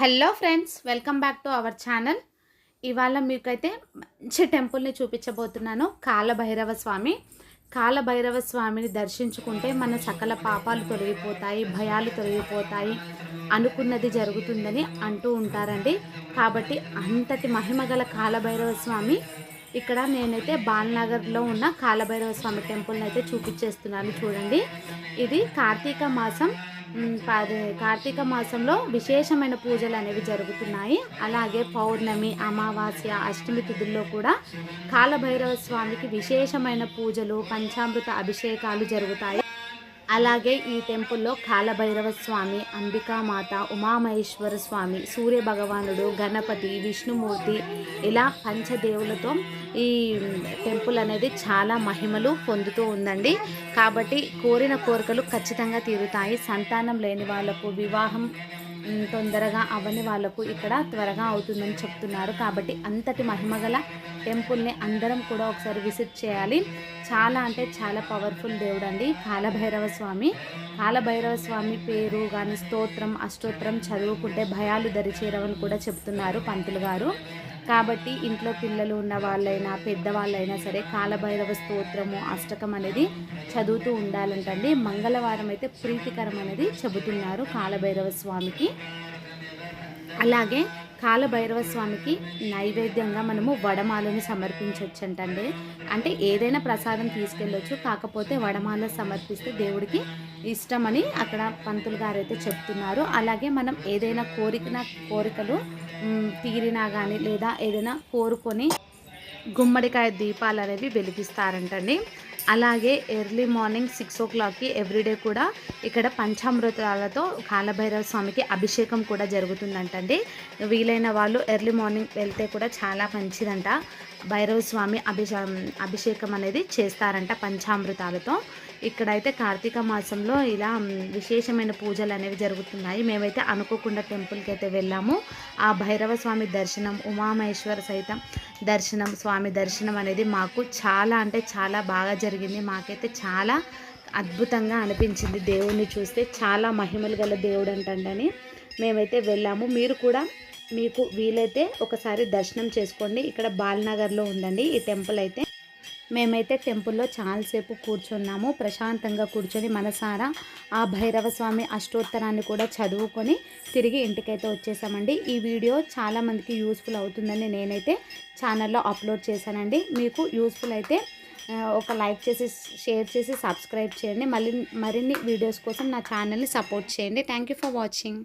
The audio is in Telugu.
Hello friends welcome back to our channel. ఇవాళ మీకైతే మంచి టెంపుల్ని చూపించబోతున్నాను కాలభైరవ స్వామి. కాలభైరవ స్వామిని దర్శించుకుంటే మన సకల పాపాలు తొలగిపోతాయి భయాలు తొలగిపోతాయి అనుకున్నది జరుగుతుందని అంటూ ఉంటారండి. కాబట్టి అంతటి మహిమగల కాలభైరవ స్వామి ఇక్కడ నేనైతే బాలనగర్లో ఉన్న కాలభైరవ స్వామి టెంపుల్ని అయితే చూపించేస్తున్నాను చూడండి. ఇది కార్తీక మాసం కార్తీక మాసంలో విశేషమైన పూజలు అనేవి జరుగుతున్నాయి. అలాగే పౌర్ణమి అమావాస్య అష్టమి తిథుల్లో కూడా కాలభైరవ స్వామికి విశేషమైన పూజలు పంచామృత అభిషేకాలు జరుగుతాయి. అలాగే ఈ టెంపుల్లో కాలభైరవ స్వామి అంబికామాత ఉమామహేశ్వర స్వామి సూర్య భగవానుడు గణపతి విష్ణుమూర్తి ఇలా పంచదేవులతో ఈ టెంపుల్ అనేది చాలా మహిమలు పొందుతూ ఉందండి. కాబట్టి కోరిన కోరికలు ఖచ్చితంగా తీరుతాయి. సంతానం లేని వాళ్ళకు వివాహం తొందరగా అవని వాళ్ళకు ఇక్కడ త్వరగా అవుతుందని చెప్తున్నారు. కాబట్టి అంతటి మహిమగల టెంపుల్ని అందరం కూడా ఒకసారి విజిట్ చేయాలి. చాలా అంటే చాలా పవర్ఫుల్ దేవుడు అండి కాలభైరవ స్వామి. కాలభైరవ స్వామి పేరు కానీ స్తోత్రం అష్టోత్రం చదువుకుంటే భయాలు దరిచేరవని కూడా చెప్తున్నారు పంతులు గారు. కాబట్టి ఇంట్లో పిల్లలు ఉన్న వాళ్ళైనా పెద్దవాళ్ళైనా సరే కాలభైరవ స్తోత్రము అష్టకం అనేది చదువుతూ ఉండాలంటండి. మంగళవారం అయితే ప్రీతికరం అనేది చెబుతున్నారు కాలభైరవ స్వామికి. అలాగే కాలభైరవ స్వామికి నైవేద్యంగా మనము వడమాలను సమర్పించవచ్చంటండి అంటే ఏదైనా ప్రసాదం తీసుకెళ్ళొచ్చు కాకపోతే వడమాల సమర్పిస్తే దేవుడికి ఇష్టమని అక్కడ పంతులు గారు అయితే చెప్తున్నారు. అలాగే మనం ఏదైనా కోరికన కోరికలు తీరినా కానీ లేదా ఏదైనా కోరుకొని గుమ్మడికాయ దీపాలు అనేవి వెలిగిస్తారంటండి. అలాగే ఎర్లీ మార్నింగ్ సిక్స్ ఓ క్లాక్కి ఎవ్రీడే కూడా ఇక్కడ పంచామృతాలతో కాలభైరవ స్వామికి అభిషేకం కూడా జరుగుతుందంటండి. వీలైన వాళ్ళు ఎర్లీ మార్నింగ్ వెళ్తే కూడా చాలా మంచిదంట. భైరవ స్వామి అభిషే అభిషేకం అనేది చేస్తారంట పంచామృతాలతో. ఇక్కడైతే కార్తీక మాసంలో ఇలా విశేషమైన పూజలు అనేవి జరుగుతున్నాయి. మేమైతే అనుకోకుండా టెంపుల్కి అయితే వెళ్ళాము. ఆ భైరవ స్వామి దర్శనం ఉమామహేశ్వర సైతం దర్శనం స్వామి దర్శనం అనేది మాకు చాలా అంటే చాలా బాగా జరిగింది. మాకైతే చాలా అద్భుతంగా అనిపించింది దేవుణ్ణి చూస్తే. చాలా మహిమలు గల దేవుడు అంటండని మేమైతే వెళ్ళాము. మీరు కూడా మీకు వీలైతే ఒకసారి దర్శనం చేసుకోండి. ఇక్కడ బాల్నగర్లో ఉందండి ఈ టెంపుల్ అయితే. మేమైతే టెంపుల్లో చాలాసేపు కూర్చున్నాము. ప్రశాంతంగా కూర్చొని మనసారా ఆ భైరవ స్వామి అష్టోత్తరాన్ని కూడా చదువుకొని తిరిగి ఇంటికైతే వచ్చేసామండి. ఈ వీడియో చాలామందికి యూస్ఫుల్ అవుతుందని నేనైతే ఛానల్లో అప్లోడ్ చేశానండి. మీకు యూస్ఫుల్ అయితే ఒక లైక్ చేసి షేర్ చేసి సబ్స్క్రైబ్ చేయండి. మళ్ళీ మరిన్ని వీడియోస్ కోసం నా ఛానల్ని సపోర్ట్ చేయండి. Thank you for watching.